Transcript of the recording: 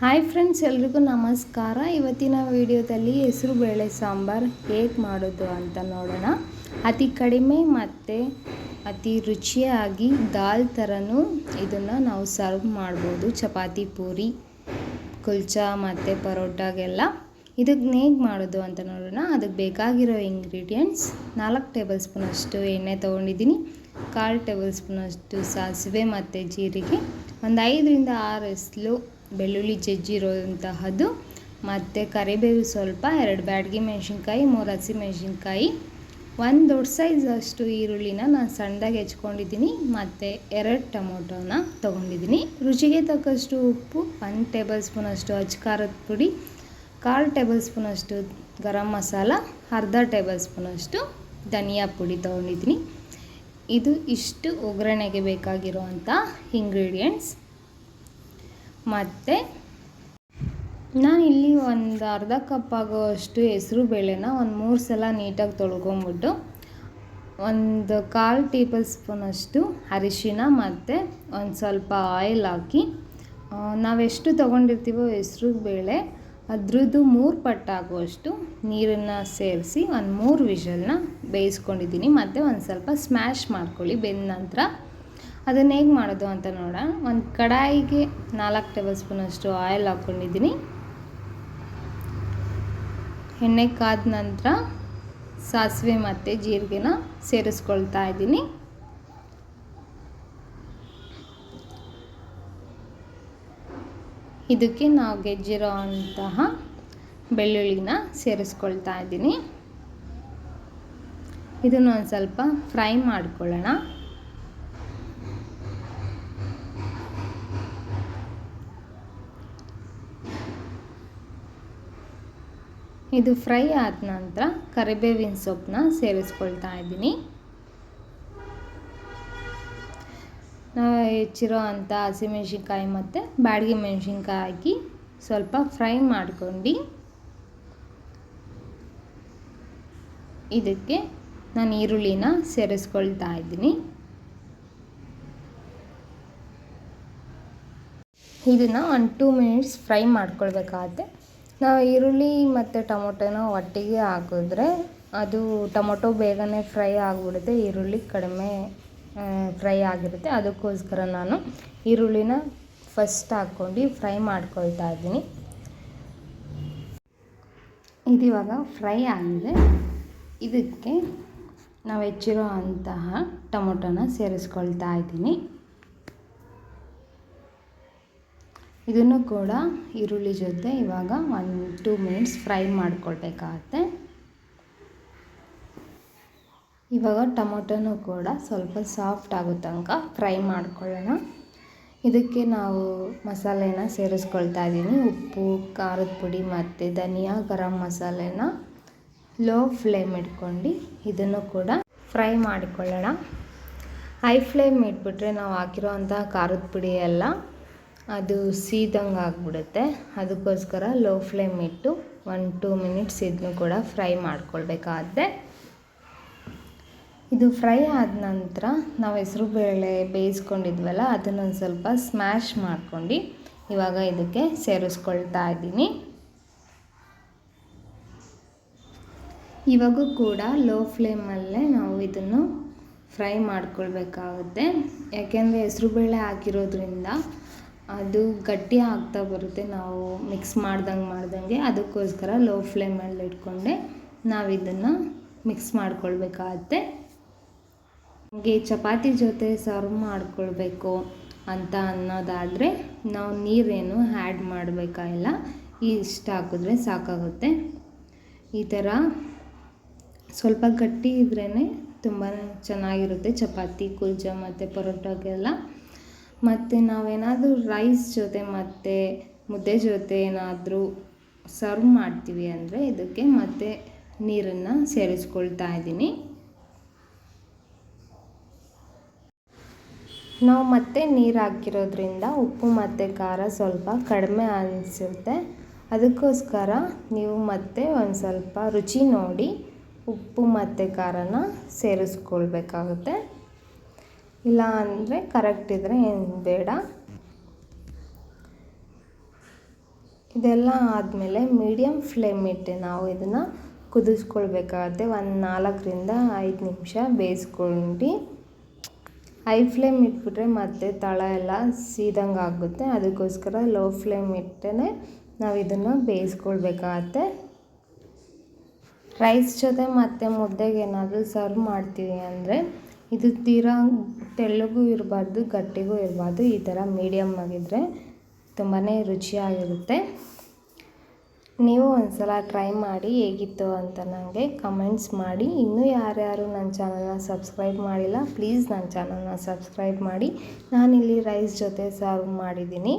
Hi friends, ಎಲ್ರಿಗೂ ನಮಸ್ಕಾರ. ಇವತ್ತಿನ ವಿಡಿಯೋದಲ್ಲಿ ಹೆಸರು ಬೇಳೆ ಸಾಂಬಾರು ಹೇಗೆ ಮಾಡೋದು ಅಂತ ನೋಡೋಣ. ಅತಿ ಕಡಿಮೆ ಮತ್ತು ಅತಿ ರುಚಿಯಾಗಿ ದಾಲ್ ಥರನೂ ಇದನ್ನು ನಾವು ಸರ್ವ್ ಮಾಡ್ಬೋದು. ಚಪಾತಿ, ಪೂರಿ, ಕುಲ್ಚಾ ಮತ್ತು ಪರೋಟಾಗೆಲ್ಲ. ಇದಕ್ಕೆ ಹೇಗೆ ಮಾಡೋದು ಅಂತ ನೋಡೋಣ. ಅದಕ್ಕೆ ಬೇಕಾಗಿರೋ ಇಂಗ್ರೀಡಿಯೆಂಟ್ಸ್ ನಾಲ್ಕು ಟೇಬಲ್ ಸ್ಪೂನಷ್ಟು ಎಣ್ಣೆ ತೊಗೊಂಡಿದ್ದೀನಿ. ಕಾಲು ಟೇಬಲ್ ಸ್ಪೂನಷ್ಟು ಸಾಸಿವೆ ಮತ್ತು ಜೀರಿಗೆ. ಒಂದು ಐದರಿಂದ ಆರು ಎಸ್ಲು ಬೆಳ್ಳುಳ್ಳಿ ಜಜ್ಜಿರೋಂತಹದ್ದು ಮತ್ತು ಕರಿಬೇವು ಸ್ವಲ್ಪ, ಎರಡು ಬ್ಯಾಡಗಿ ಮೆಣಸಿನ್ಕಾಯಿ, ಮೂರು ಹಸಿಮೆಣ್ಸಿನ್ಕಾಯಿ ಒಂದು ದೊಡ್ಡ ಸೈಜ್ ಅಷ್ಟು ಈರುಳ್ಳಿನ ನಾನು ಸಣ್ಣದಾಗಿ ಹೆಚ್ಕೊಂಡಿದ್ದೀನಿ. ಮತ್ತು ಎರಡು ಟೊಮೊಟೊನ ತೊಗೊಂಡಿದ್ದೀನಿ. ರುಚಿಗೆ ತಕ್ಕಷ್ಟು ಉಪ್ಪು, ಒಂದು ಟೇಬಲ್ ಸ್ಪೂನಷ್ಟು ಅಜ್ಕಾರದ ಖಾರದ ಪುಡಿ, ಕಾಲು ಟೇಬಲ್ ಸ್ಪೂನಷ್ಟು ಗರಂ ಮಸಾಲ, ಅರ್ಧ ಟೇಬಲ್ ಸ್ಪೂನಷ್ಟು ಧನಿಯಾ ಪುಡಿ ತೊಗೊಂಡಿದ್ದೀನಿ. ಇದು ಇಷ್ಟು ಒಗ್ಗರಣೆಗೆ ಬೇಕಾಗಿರುವಂಥ ಇಂಗ್ರೀಡಿಯೆಂಟ್ಸ್ ಮತ್ತು ನಾನಿಲ್ಲಿ ಒಂದು ಅರ್ಧ ಕಪ್ ಆಗೋಷ್ಟು ಹೆಸರು ಬೇಳೆನ ಒಂದು ಮೂರು ಸಲ ನೀಟಾಗಿ ತೊಳ್ಕೊಂಬಿಟ್ಟು ಒಂದು ಕಾಲು ಟೇಬಲ್ ಸ್ಪೂನಷ್ಟು ಅರಿಶಿನ ಮತ್ತು ಒಂದು ಸ್ವಲ್ಪ ಆಯಿಲ್ ಹಾಕಿ ನಾವೆಷ್ಟು ತೊಗೊಂಡಿರ್ತೀವೋ ಹೆಸರು ಬೇಳೆ ಅದ್ರದ್ದು ಮೂರು ಪಟ್ಟಾಗುವಷ್ಟು ನೀರನ್ನು ಸೇರಿಸಿ ಒಂದು ಮೂರು ವಿಷಲನ್ನ ಬೇಯಿಸ್ಕೊಂಡಿದ್ದೀನಿ. ಮತ್ತು ಒಂದು ಸ್ವಲ್ಪ ಸ್ಮ್ಯಾಶ್ ಮಾಡ್ಕೊಳ್ಳಿ ಬೆಂದ ನಂತರ. ಅದನ್ನು ಹೇಗೆ ಮಾಡೋದು ಅಂತ ನೋಡೋಣ ಒಂದು ಕಡಾಯಿಗೆ ನಾಲ್ಕು ಟೇಬಲ್ ಸ್ಪೂನಷ್ಟು ಆಯಿಲ್ ಹಾಕ್ಕೊಂಡಿದ್ದೀನಿ ಎಣ್ಣೆ ಕಾದ ನಂತರ ಸಾಸಿವೆ ಮತ್ತು ಜೀರಿಗೆನ ಸೇರಿಸ್ಕೊಳ್ತಾ ಇದ್ದೀನಿ. ಇದಕ್ಕೆ ನಾವು ಗೆಜ್ಜಿರೋ ಅಂತಹ ಬೆಳ್ಳುಳ್ಳಿನ ಸೇರಿಸ್ಕೊಳ್ತಾ ಇದ್ದೀನಿ. ಇದನ್ನು ಒಂದು ಸ್ವಲ್ಪ ಫ್ರೈ ಮಾಡ್ಕೊಳ್ಳೋಣ. ಇದು ಫ್ರೈ ಆದ ನಂತರ ಕರಿಬೇವಿನ ಸೊಪ್ಪನ್ನ ಸೇರಿಸ್ಕೊಳ್ತಾ ಇದ್ದೀನಿ. ನಾವು ಹೆಚ್ಚಿರೋ ಅಂಥ ಹಸಿಮೆಣ್ಸಿನ್ಕಾಯಿ ಮತ್ತು ಬ್ಯಾಡಗಿ ಮೆಣಸಿನ್ಕಾಯಿ ಹಾಕಿ ಸ್ವಲ್ಪ ಫ್ರೈ ಮಾಡ್ಕೊಂಡು ಇದಕ್ಕೆ ನಾನು ಈರುಳ್ಳಿನ ಸೇರಿಸ್ಕೊಳ್ತಾ ಇದ್ದೀನಿ. ಇದನ್ನು ಒಂದು ಟೂ ಮಿನಿಟ್ಸ್ ಫ್ರೈ ಮಾಡ್ಕೊಳ್ಬೇಕಾಗತ್ತೆ. ನಾವು ಈರುಳ್ಳಿ ಮತ್ತು ಟೊಮೊಟೊನ ಒಟ್ಟಿಗೆ ಹಾಕಿದ್ರೆ ಅದು ಟೊಮೊಟೊ ಬೇಗನೆ ಫ್ರೈ ಆಗಿಬಿಡುತ್ತೆ, ಈರುಳ್ಳಿ ಕಡಿಮೆ ಫ್ರೈ ಆಗಿರುತ್ತೆ. ಅದಕ್ಕೋಸ್ಕರ ನಾನು ಈರುಳ್ಳಿನ ಫಸ್ಟ್ ಹಾಕ್ಕೊಂಡು ಫ್ರೈ ಮಾಡ್ಕೊಳ್ತಾ ಇದ್ದೀನಿ. ಇದಿವಾಗ ಫ್ರೈ ಆಗಿದೆ. ಇದಕ್ಕೆ ನಾವು ಹೆಚ್ಚಿರೋ ಅಂತಹ ಟೊಮೊಟೊನ ಸೇರಿಸ್ಕೊಳ್ತಾ ಇದ್ದೀನಿ. ಇದನ್ನು ಕೂಡ ಈರುಳ್ಳಿ ಜೊತೆ ಇವಾಗ ಒನ್ ಟೂ ಮಿನಿಟ್ಸ್ ಫ್ರೈ ಮಾಡ್ಕೊಳ್ಬೇಕಾಗತ್ತೆ. ಇವಾಗ ಟೊಮೊಟೊನೂ ಕೂಡ ಸ್ವಲ್ಪ ಸಾಫ್ಟ್ ಆಗೋ ತನಕ ಫ್ರೈ ಮಾಡ್ಕೊಳ್ಳೋಣ. ಇದಕ್ಕೆ ನಾವು ಮಸಾಲೆನ ಸೇರಿಸ್ಕೊಳ್ತಾ ಇದ್ದೀನಿ. ಉಪ್ಪು, ಖಾರದ ಪುಡಿ ಮತ್ತು ಧನಿಯಾ, ಗರಂ ಮಸಾಲೆನ ಲೋ ಫ್ಲೇಮ್ ಇಟ್ಕೊಂಡು ಇದನ್ನು ಕೂಡ ಫ್ರೈ ಮಾಡಿಕೊಳ್ಳೋಣ. ಹೈ ಫ್ಲೇಮ್ ಇಟ್ಬಿಟ್ರೆ ನಾವು ಹಾಕಿರೋ ಅಂತಹ ಖಾರದ ಪುಡಿ ಎಲ್ಲ ಅದು ಸೀದಂಗೆ ಆಗಿಬಿಡುತ್ತೆ. ಅದಕ್ಕೋಸ್ಕರ ಲೋ ಫ್ಲೇಮ್ ಇಟ್ಟು ಒನ್ ಟೂ ಮಿನಿಟ್ಸ್ ಇದನ್ನು ಕೂಡ ಫ್ರೈ ಮಾಡ್ಕೊಳ್ಬೇಕಾದ್ರೆ. ಇದು ಫ್ರೈ ಆದ ನಂತರ ನಾವು ಹೆಸರು ಬೇಳೆ ಬೇಯಿಸ್ಕೊಂಡಿದ್ವಲ್ಲ, ಅದನ್ನೊಂದು ಸ್ವಲ್ಪ ಸ್ಮ್ಯಾಶ್ ಮಾಡ್ಕೊಂಡು ಇವಾಗ ಇದಕ್ಕೆ ಸೇರಿಸ್ಕೊಳ್ತಾ ಇದ್ದೀನಿ. ಇವಾಗೂ ಕೂಡ ಲೋ ಫ್ಲೇಮಲ್ಲೇ ನಾವು ಇದನ್ನು ಫ್ರೈ ಮಾಡ್ಕೊಳ್ಬೇಕಾಗುತ್ತೆ. ಯಾಕೆಂದರೆ ಹೆಸರು ಬೇಳೆ ಹಾಕಿರೋದ್ರಿಂದ ಅದು ಗಟ್ಟಿ ಆಗ್ತಾ ಬರುತ್ತೆ. ನಾವು ಮಿಕ್ಸ್ ಮಾಡ್ದಂಗೆ ಮಾಡ್ದಂಗೆ ಅದಕ್ಕೋಸ್ಕರ ಲೋ ಫ್ಲೇಮಲ್ಲಿ ಇಟ್ಕೊಂಡೆ ನಾವು ಇದನ್ನು ಮಿಕ್ಸ್ ಮಾಡ್ಕೊಳ್ಬೇಕಾಗತ್ತೆ. ನಮಗೆ ಚಪಾತಿ ಜೊತೆ ಸರ್ವ್ ಮಾಡ್ಕೊಳ್ಬೇಕು ಅಂತ ಅನ್ನೋದಾದರೆ ನಾವು ನೀರೇನು ಆ್ಯಡ್ ಮಾಡಬೇಕಾಗಿಲ್ಲ. ಇಷ್ಟ ಹಾಕಿದ್ರೆ ಸಾಕಾಗುತ್ತೆ. ಈ ಥರ ಸ್ವಲ್ಪ ಗಟ್ಟಿ ಇದ್ರೇ ತುಂಬ ಚೆನ್ನಾಗಿರುತ್ತೆ. ಚಪಾತಿ, ಕುಲ್ಚ ಮತ್ತು ಪರೋಟಾಗೆಲ್ಲ. ಮತ್ತು ನಾವೇನಾದರೂ ರೈಸ್ ಜೊತೆ ಮತ್ತು ಮುದ್ದೆ ಜೊತೆ ಏನಾದರೂ ಸರ್ವ್ ಮಾಡ್ತೀವಿ ಅಂದರೆ ಇದಕ್ಕೆ ಮತ್ತೆ ನೀರನ್ನು ಸೇರಿಸ್ಕೊಳ್ತಾ ಇದ್ದೀನಿ. ನಾವು ಮತ್ತೆ ನೀರು ಹಾಕಿರೋದ್ರಿಂದ ಉಪ್ಪು ಮತ್ತು ಖಾರ ಸ್ವಲ್ಪ ಕಡಿಮೆ ಅನಿಸುತ್ತೆ. ಅದಕ್ಕೋಸ್ಕರ ನೀವು ಮತ್ತೆ ಒಂದು ಸ್ವಲ್ಪ ರುಚಿ ನೋಡಿ ಉಪ್ಪು ಮತ್ತು ಖಾರನ ಸೇರಿಸ್ಕೊಳ್ಬೇಕಾಗುತ್ತೆ. ಇಲ್ಲ ಅಂದರೆ ಕರೆಕ್ಟ್ ಇದ್ದರೆ ಏನು ಬೇಡ. ಇದೆಲ್ಲ ಆದಮೇಲೆ ಮೀಡಿಯಮ್ ಫ್ಲೇಮ್ ಇಟ್ಟು ನಾವು ಇದನ್ನು ಕುದಿಸ್ಕೊಳ್ಬೇಕಾಗತ್ತೆ. ಒಂದು ನಾಲ್ಕರಿಂದ ಐದು ನಿಮಿಷ ಬೇಯಿಸ್ಕೊಂಡು. ಹೈ ಫ್ಲೇಮ್ ಇಟ್ಬಿಟ್ರೆ ಮತ್ತೆ ತಳ ಎಲ್ಲ ಸೀದಂಗೆ ಆಗುತ್ತೆ. ಅದಕ್ಕೋಸ್ಕರ ಲೋ ಫ್ಲೇಮ್ ಇಟ್ಟೇ ನಾವು ಇದನ್ನು ಬೇಯಿಸ್ಕೊಳ್ಬೇಕಾಗತ್ತೆ. ರೈಸ್ ಜೊತೆ ಮತ್ತೆ ಮುದ್ದೆಗೆ ಏನಾದರೂ ಸರ್ವ್ ಮಾಡ್ತೀವಿ ಅಂದರೆ ಇದು ತೀರಾ ತೆಳ್ಳಗೂ ಇರಬಾರ್ದು, ಗಟ್ಟಿಗೂ ಇರಬಾರ್ದು, ಈ ಥರ ಮೀಡಿಯಮ್ ಆಗಿದ್ದರೆ ತುಂಬಾ ರುಚಿಯಾಗಿರುತ್ತೆ. ನೀವು ಒಂದ್ಸಲ ಟ್ರೈ ಮಾಡಿ ಹೇಗಿತ್ತು ಅಂತ ನನಗೆ ಕಮೆಂಟ್ಸ್ ಮಾಡಿ. ಇನ್ನೂ ಯಾರ್ಯಾರು ನನ್ನ ಚಾನಲ್ನ ಸಬ್ಸ್ಕ್ರೈಬ್ ಮಾಡಿಲ್ಲ ಪ್ಲೀಸ್ ನನ್ನ ಚಾನಲ್ನ ಸಬ್ಸ್ಕ್ರೈಬ್ ಮಾಡಿ. ನಾನಿಲ್ಲಿ ರೈಸ್ ಜೊತೆ ಸರ್ವ್ ಮಾಡಿದ್ದೀನಿ.